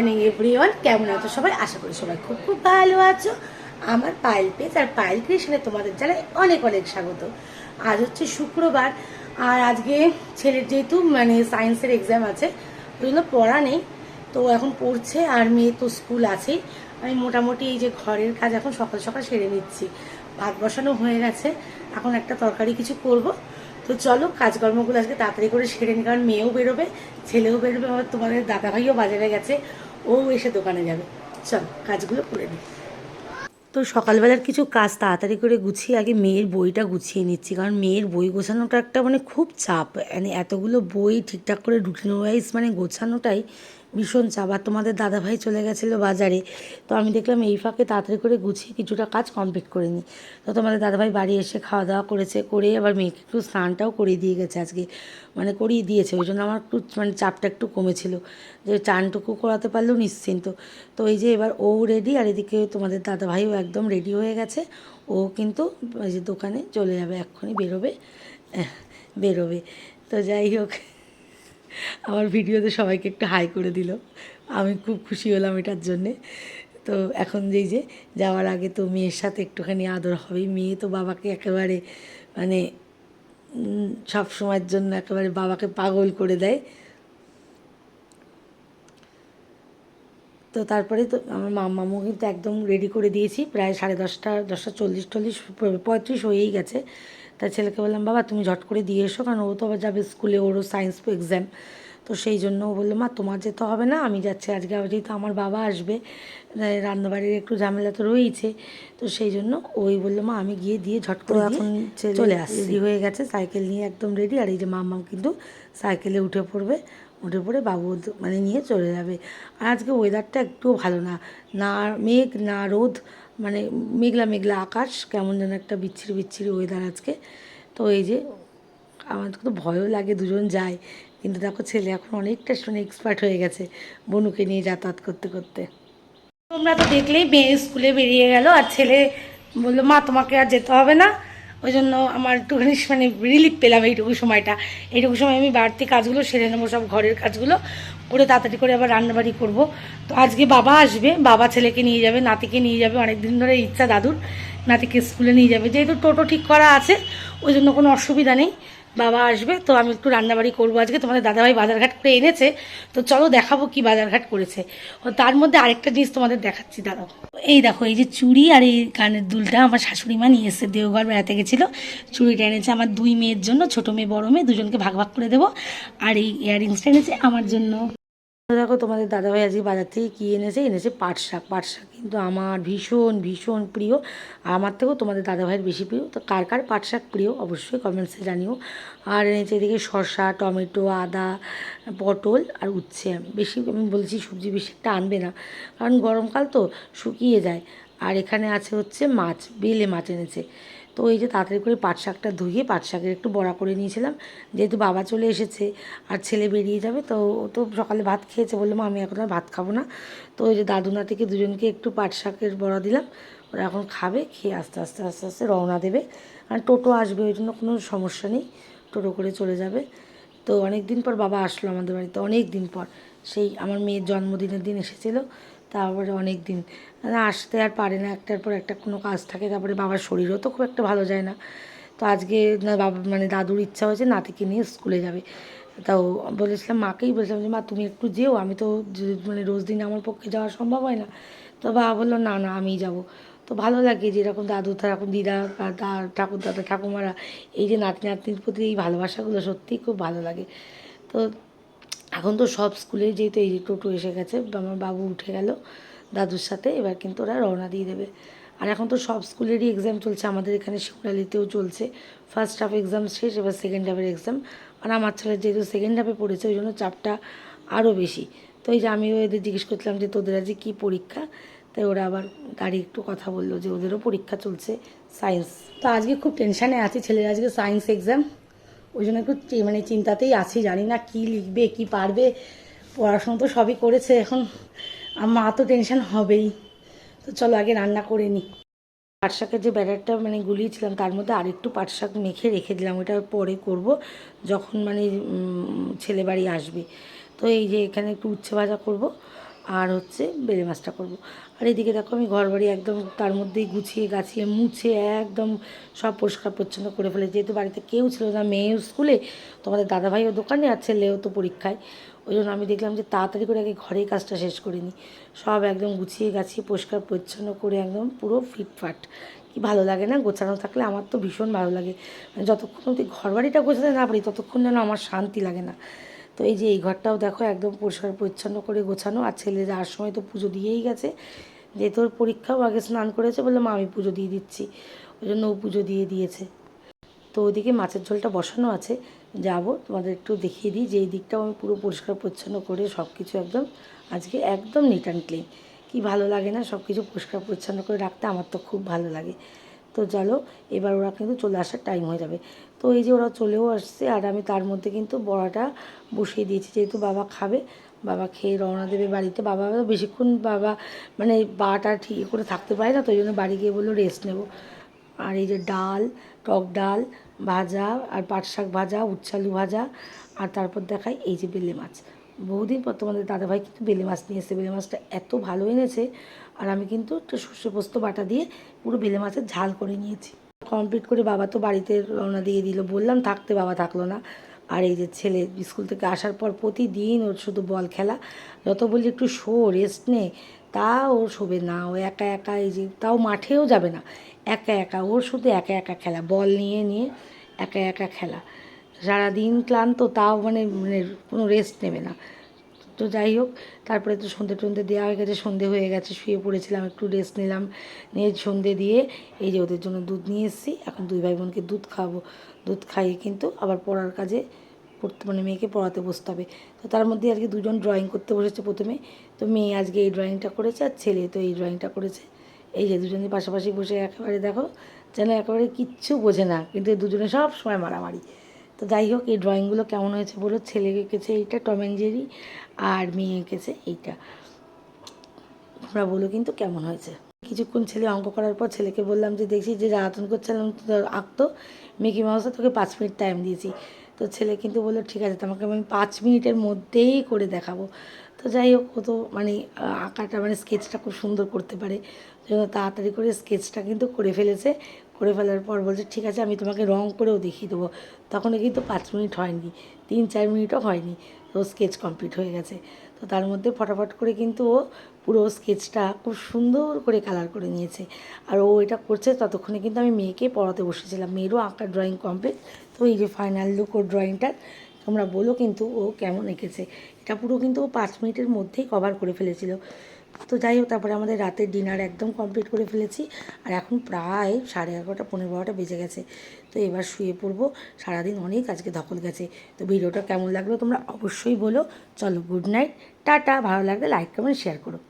Morning everyone কেমন আছো সবাই? আশা করি সবাই খুব খুব ভালো আছো। আমার পায়েল পেজ আর পায়েল কৃষ্ণে তোমাদের জানাই অনেক অনেক স্বাগত। আজ হচ্ছে শুক্রবার, আর আজকে ছেলের যেহেতু মানে সায়েন্সের এক্সাম আছে, ওই জন্য পড়া নেই। তো এখন পড়ছে, আর মেয়ে তো স্কুল আছেই আমি মোটামুটি এই যে ঘরের কাজ এখন সকাল সকাল সেরে নিচ্ছি। ভাত বসানো হয়ে গেছে, এখন একটা তরকারি কিছু করব। তো চলো, কাজকর্মগুলো আজকে তাড়াতাড়ি করে সেরে নি, কারণ মেয়েও বেরোবে, ছেলেও বেরোবে, আবার তোমাদের দাদাভাইও বাজারে গেছে। ও এসে দোকানে যাবে। চল, কাজগুলো করে নিই তো সকালবেলার কিছু কাজ তাড়াতাড়ি করে গুছিয়ে আগে মেয়ের বইটা গুছিয়ে নিচ্ছি, কারণ মেয়ের বই গোছানোটা একটা মানে খুব চাপ। মানে এতগুলো বই ঠিকঠাক করে রুটিন ওয়াইজ মানে গোছানোটাই ভীষণ চাপ। আর তোমাদের দাদাভাই চলে গেছিল বাজারে। তো আমি দেখলাম এই ফাঁকে তাড়াতাড়ি করে গুছিয়ে কিছুটা কাজ কমপ্লিট করে নিই তো তোমাদের দাদাভাই বাড়ি এসে খাওয়া দাওয়া করেছে, করে আবার মেয়েকে একটু স্নানটাও করিয়ে দিয়ে গেছে আজকে। মানে করিয়ে দিয়েছে, ওই জন্য আমার একটু মানে চাপটা একটু কমেছিল। যে চানটুকু করাতে পারলেও নিশ্চিন্ত। তো এই যে এবার ও রেডি আর এদিকে তোমাদের দাদাভাইও একদম রেডি হয়ে গেছে। ও কিন্তু ওই যে দোকানে চলে যাবে, এক্ষুনি বেরোবে। বেরোবে। তো যাই হোক। আমার ভিডিওতে সবাইকে একটু হাই করে দিল। আমি খুব খুশি হলাম এটার জন্যে। তো এখন যেই যে যাওয়ার আগে তো মেয়ের সাথে একটুখানি আদর হবেই। মেয়ে তো বাবাকে একেবারে মানে সব সময়ের জন্য একেবারে বাবাকে পাগল করে দেয়। তো তারপরে তো আমার মাম্মামও কিন্তু একদম রেডি করে দিয়েছি। প্রায় সাড়ে দশটা দশটা চল্লিশ টল্লিশ পঁয়ত্রিশ হয়েই গেছে। তাই ছেলেকে বললাম বাবা তুমি ঝট করে দিয়ে এসো কারণ ও তো আবার যাবে স্কুলে ওরও সায়েন্স এক্সাম তো সেই জন্য ও বলল মা তোমার যেতে হবে না আমি যাচ্ছি আজকে আবার যেহেতু আমার বাবা আসবে রান্নাবাড়ির একটু ঝামেলা তো রয়েইছে। তো সেই জন্য ওই বলল মা আমি গিয়ে দিয়ে ঝট করে এখন চলে আসছি। রেডি হয়ে গেছে সাইকেল নিয়ে একদম রেডি আর এই যে মাম্মাম কিন্তু সাইকেলে উঠে পড়বে উঠে পড়ে বাবু মানে নিয়ে চলে যাবে। আর আজকে ওয়েদারটা একটুও ভালো না না মেঘ না রোদ মানে মেঘলা মেঘলা আকাশ, কেমন যেন একটা বিচ্ছিরি বিচ্ছিরি ওয়েদার আজকে। তো এই যে আমার তো ভয়ও লাগে দুজন যায়, কিন্তু দেখো ছেলে এখন অনেকটা শুনে এক্সপার্ট হয়ে গেছে বনুকে নিয়ে যাতায়াত করতে করতে। তোমরা তো দেখলেই মেয়ে স্কুলে বেরিয়ে গেল আর ছেলে বলল, মা, তোমাকে আর যেতে হবে না। ওই জন্য আমার একটুখানি মানে রিলিফ পেলাম এইটুকু সময়টা। এইটুকু সময় আমি বাড়তি কাজগুলো সেরে নেব, সব ঘরের কাজগুলো। করে তাড়াতাড়ি করে আবার রান্নাবাড়ি করব। তো আজকে বাবা আসবে, বাবা ছেলেকে নিয়ে যাবে, নাতিকে নিয়ে যাবে অনেক দিন ধরে ইচ্ছা দাদুর, নাতিকে স্কুলে নিয়ে যাবে। যেহেতু টোটো ঠিক করা আছে, ওই জন্য কোনো অসুবিধা নেই, বাবা আসবে। তো আমি একটু রান্নাবাড়ি করব আজকে। তোমাদের দাদাভাই বাজারঘাট করে এনেছে। তো চলো দেখাবো কি বাজারঘাট করেছে। ও তার মধ্যে আরেকটা জিনিস তোমাদের দেখাচ্ছি দাঁড়াও এই দেখো, এই যে চুড়ি আর এই কানের দুলটা আমার শাশুড়ি মা নিয়ে এসে দেওঘর বেড়াতে গেছিল। চুড়িটা এনেছে আমার দুই মেয়ের জন্য, ছোট মেয়ে, বড় মেয়ে, দুজনকে ভাগ ভাগ করে দেবো। আর এই ইয়াররিংসটা এনেছে আমার জন্য। দেখো, তোমাদের দাদাভাই আজকে বাজার থেকে কী এনেছে? এনেছে পাট শাক। পাট শাক কিন্তু আমার ভীষণ ভীষণ প্রিয়। আর আমার থেকেও তোমাদের দাদাভাইয়ের বেশি প্রিয়। তো কার কার পাট শাক প্রিয়? অবশ্যই কমেন্টসে জানিও। আর এনেছে এদিকে শসা, টমেটো, আদা, পটল আর উচ্ছে। বেশি আমি বলছি সবজি বেশি একটা আনবে না। কারণ গরমকাল তো শুকিয়ে যায়। আর এখানে আছে হচ্ছে মাছ, বেলে মাছ এনেছে। তো এই যে তাড়াতাড়ি করে পাট শাকটা ধুয়ে পাট শাকের একটু বড়া করে নিয়েছিলাম। যেহেতু বাবা চলে এসেছে আর ছেলে বেরিয়ে যাবে, তো ও তো সকালে ভাত খেয়েছে। বললাম আমি এখন আর ভাত খাব না। তো ওই যে দাদু থেকে দুজনকে একটু পাট শাকের বড়া দিলাম। ওরা এখন খাবে, খেয়ে আস্তে আস্তে আস্তে আস্তে রওনা দেবে। আর টোটো আসবে, ওই জন্য কোনো সমস্যা নেই। টোটো করে চলে যাবে। তো অনেক দিন পর বাবা আসলো আমাদের বাড়িতে অনেক দিন পর। সেই আমার মেয়ের জন্মদিনের দিন এসেছিল। তারপরে অনেক দিন আসতে আর পারে না, একটার পর একটা কোনো কাজ থাকে, তারপরে বাবার শরীরও তো খুব একটা ভালো যায় না। তো আজকে বাবা মানে দাদুর ইচ্ছা হয়েছে নাতিকে নিয়ে স্কুলে যাবে। তাও বলেছিলাম মাকেই, বলেছিলাম যে, মা, তুমি একটু যেও, আমি তো মানে রোজ দিন আমার পক্ষে যাওয়া সম্ভব হয় না। তো বাবা বলল, না না, আমিই যাব। তো ভালো লাগে যেরকম দাদু ঠাকুর দিদা ঠাকুর দাদা ঠাকুমারা, এই যে নাতি নাতনির প্রতি এই ভালোবাসাগুলো সত্যিই খুব ভালো লাগে। তো এখন তো সব স্কুলে যেহেতু এই টোটো এসে গেছে আমার বাবু উঠে গেল, দাদুর সাথে, এবার কিন্তু ওরা রওনা দিয়ে দেবে। আর এখন তো সব স্কুলেরই এক্সাম চলছে, আমাদের এখানে শিবরালিতেও চলছে। ফার্স্ট হাফ এক্সাম শেষ, এবার সেকেন্ড হাফের এক্সাম আর আমার ছেলে যেহেতু সেকেন্ড হাফে পড়েছে, ওই জন্য চাপটা আরও বেশি। তো এই যে আমিও এদের জিজ্ঞেস করছিলাম যে তোদের আজকে কী পরীক্ষা? তাই ওরা আবার গাড়ি একটু কথা বলল যে ওদেরও পরীক্ষা চলছে সায়েন্স তো আজকে খুব টেনশানে আছি, ছেলের আজকে সায়েন্স এক্সাম ওই জন্য একটু মানে চিন্তাতেই আছি, জানি না কি লিখবে, কি পারবে। পড়াশোনা তো সবই করেছে, এখন আমার মা তো টেনশন হবেই। তো চলো আগে রান্না করে নিই পাট শাকের যে ব্যাটারটা মানে গুলিয়েছিলাম, তার মধ্যে আরেকটু পাট শাক মেখে রেখে দিলাম, ওটা পরে করব যখন মানে ছেলে বাড়ি আসবে। তো এই যে এখানে একটু উচ্ছে ভাজা করব। আর হচ্ছে বেলে মাছটা করব। আর এদিকে দেখো আমি ঘর বাড়ি একদম তার মধ্যেই গুছিয়ে গাছিয়ে মুছে একদম সব পরিষ্কার পরিচ্ছন্ন করে ফেলে যেহেতু বাড়িতে কেউ ছিল না, মেয়েও স্কুলে তোমাদের দাদাভাইও দোকানে আর ছেলেও তো পরীক্ষায়। ওই জন্য আমি দেখলাম যে তাড়াতাড়ি করে আগে ঘরেই কাজটা শেষ করে নিই সব একদম গুছিয়ে গাছিয়ে পরিষ্কার পরিচ্ছন্ন করে একদম পুরো ফিটফাট। কি ভালো লাগে না? গোছানো থাকলে আমার তো ভীষণ ভালো লাগে। মানে যতক্ষণ অবধি ঘর বাড়িটা গোছাতে না পারি, ততক্ষণ যেন আমার শান্তি লাগে না। তো এই যে এই ঘরটাও দেখো একদম পরিষ্কার পরিচ্ছন্ন করে গোছানো, আর ছেলে যাওয়ার সময় তো পুজো দিয়েই গেছে। যেহেতু তোর পরীক্ষাও আগে স্নান করেছে বললাম আমি পুজো দিয়ে দিচ্ছি, ওই জন্য ও পুজো দিয়ে দিয়েছে। তো ওইদিকে মাছের ঝোলটা বসানো আছে, যাব তোমাদের একটু দেখিয়ে দিই যে এই দিকটাও আমি পুরো পরিষ্কার পরিচ্ছন্ন করে সব কিছু একদম, আজকে একদম নিট অ্যান্ড ক্লিন কী ভালো লাগে না সব কিছু পরিষ্কার পরিচ্ছন্ন করে রাখতে, আমার তো খুব ভালো লাগে। তো চলো এবার ওরা কিন্তু চলে আসার টাইম হয়ে যাবে। তো এই যে ওরা চলেও আসছে, আর আমি তার মধ্যে কিন্তু বড়াটা বসিয়ে দিয়েছি। যেহেতু বাবা খাবে, বাবা খেয়ে রওনা দেবে বাড়িতে। বাবা বেশিক্ষণ বাবা মানে বাটা ঠিক করে থাকতে পারে না, তো ওই জন্য বাড়ি গিয়ে বলল রেস্ট নেব। আর এই যে ডাল, টক ডাল, ভাজা, আর পাট শাক ভাজা উচ্ছালু ভাজা, আর তারপর দেখাই এই যে বেলে মাছ। বহুদিন পর তোমাদের দাদাভাই কিন্তু বেলে মাছ নিয়ে এসেছে। বেলে মাছটা এত ভালো এনেছে। আর আমি কিন্তু একটু সর্ষে পোস্ত, বাটা দিয়ে পুরো বেলে মাছের ঝাল করে নিয়েছি। কমপ্লিট করে বাবা তো বাড়িতে রওনা দিয়ে দিল। বললাম, থাকতে বাবা, থাকল না। আর এই যে ছেলে স্কুল থেকে আসার পর প্রতিদিন ওর শুধু বল খেলা। যত বলি একটু শো রেস্ট নে তা ও শোবে না। ও একা একা এই যে, তাও মাঠেও যাবে না। একা একা, ওর শুধু একা একা খেলা। বল নিয়ে নিয়ে একা একা খেলা। সারাদিন ক্লান্ত, তাও মানে মানে কোনো রেস্ট নেবে না। তো যাই হোক, তারপরে তো সন্ধে টন্ধে দেওয়া হয়ে গেছে, সন্ধে হয়ে গেছে, শুয়ে পড়েছিলাম, একটু রেস্ট নিলাম, নিয়ে সন্ধে দিয়ে এই যে ওদের জন্য দুধ নিয়ে এসেছি, এখন দুই ভাই বোনকে দুধ খাব। দুধ খাইয়ে কিন্তু আবার পড়ার কাজে পড়তে মানে মেয়েকে পড়াতে বসতে হবে। তো তার মধ্যে আজকে দুজন ড্রয়িং করতে বসেছে প্রথমে। তো মেয়ে আজকে এই ড্রয়িংটা করেছে আর ছেলে তো এই ড্রয়িংটা করেছে। এই যে দুজনে পাশাপাশি বসে একেবারে দেখো, যেন একেবারে কিচ্ছু বোঝে না, কিন্তু দুজনে সব সময় মারামারি। তো যাই হোক, এই ড্রয়িংগুলো কেমন হয়েছে বলো? ছেলে এঁকেছে এইটা টম অ্যান্ড জেরি আর মেয়ে এঁকেছে এইটা। তোমরা বলো কিন্তু কেমন হয়েছে। কিছুক্ষণ ছেলে অঙ্ক করার পর ছেলেকে বললাম যে, দেখছি যে জ্বালাতন করছিলাম আঁকতো? মিকি মাউসে তোকে পাঁচ মিনিট টাইম দিয়েছি। তো ছেলে কিন্তু বলল, ঠিক আছে, তোমাকে আমি পাঁচ মিনিটের মধ্যেই করে দেখাবো। তো যাই হোক, ও তো মানে আঁকাটা মানে স্কেচটা খুব সুন্দর করতে পারে। তাড়াতাড়ি করে স্কেচটা কিন্তু করে ফেলেছে। করে ফেলার পর বলছে, ঠিক আছে, আমি তোমাকে রং করেও দেখিয়ে দেবো। তখনও কিন্তু পাঁচ মিনিট হয়নি, তিন চার মিনিটও হয়নি, তো স্কেচ কমপ্লিট হয়ে গেছে। তো তার মধ্যে ফটাফট করে কিন্তু ও পুরো স্কেচটা খুব সুন্দর করে কালার করে নিয়েছে। আর ও এটা করছে ততক্ষণে কিন্তু আমি মেয়েকে পড়াতে বসেছিলাম। মেয়েরও আঁকার ড্রয়িং কমপ্লিট তো এই যে ফাইনাল লুক ও ড্রয়িংটার তোমরা বলো কিন্তু ও কেমন এঁকেছে। এটা পুরো কিন্তু ও পাঁচ মিনিটের মধ্যেই কভার করে ফেলেছিল। তো যাই হোক, তারপরে আমাদের রাতের ডিনার একদম কমপ্লিট করে ফেলেছি। আর এখন প্রায় সাড়ে এগারোটা, পনেরো বারোটা বেজে গেছে। তো এবার শুয়ে পড়ব। সারাদিন অনেক আজকে ধকল গেছে। তো ভিডিওটা কেমন লাগল তোমরা অবশ্যই বলো। চলো গুড নাইট টাটা। ভালো লাগলে লাইক কমেন্ট শেয়ার করো।